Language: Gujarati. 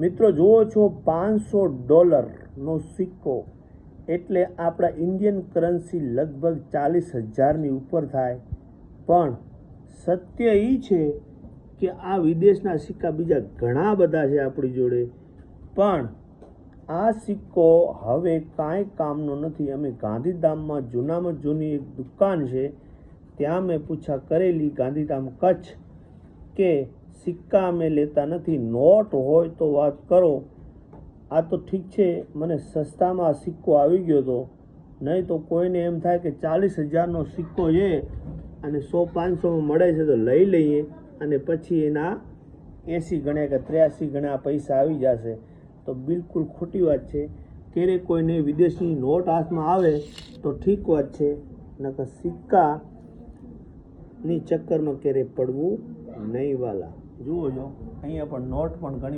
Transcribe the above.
મિત્રો, જુઓ છો, પાંચસો ડોલરનો સિક્કો. એટલે આપણા ઇન્ડિયન કરન્સી લગભગ ચાલીસ હજારની ઉપર થાય. પણ સત્ય એ છે કે આ વિદેશના સિક્કા બીજા ઘણા બધા છે આપણી જોડે. પણ આ સિક્કો હવે કાંઈ કામનો નથી. અમે ગાંધીધામમાં જૂનામાં જૂની એક દુકાન છે. ત્યાં મેં પૂછા કરેલી ગાંધીધામ કચ્છ કે સિક્કા અમે લેતા નથી. નોટ હોય તો વાત કરો. આ તો ઠીક છે, મને સસ્તામાં સિક્કો આવી ગયો હતો નહીં તો કોઈને એમ થાય કે ચાલીસ હજારનો સિક્કો છે અને સો પાંચસોમાં મળે છે તો લઈ લઈએ અને પછી એના એંસી ગણ્યા કે ત્ર્યાસી ગણ્યા પૈસા આવી જશે. તો બિલકુલ ખોટી વાત છે. ક્યારેક કોઈને વિદેશની નોટ હાથમાં આવે તો ઠીક વાત છે. નકર સિક્કાની ચક્કરમાં ક્યારેય પડવું નહીં વાલા. જુઓ છો અહીંયા પણ નોટ પણ ઘણી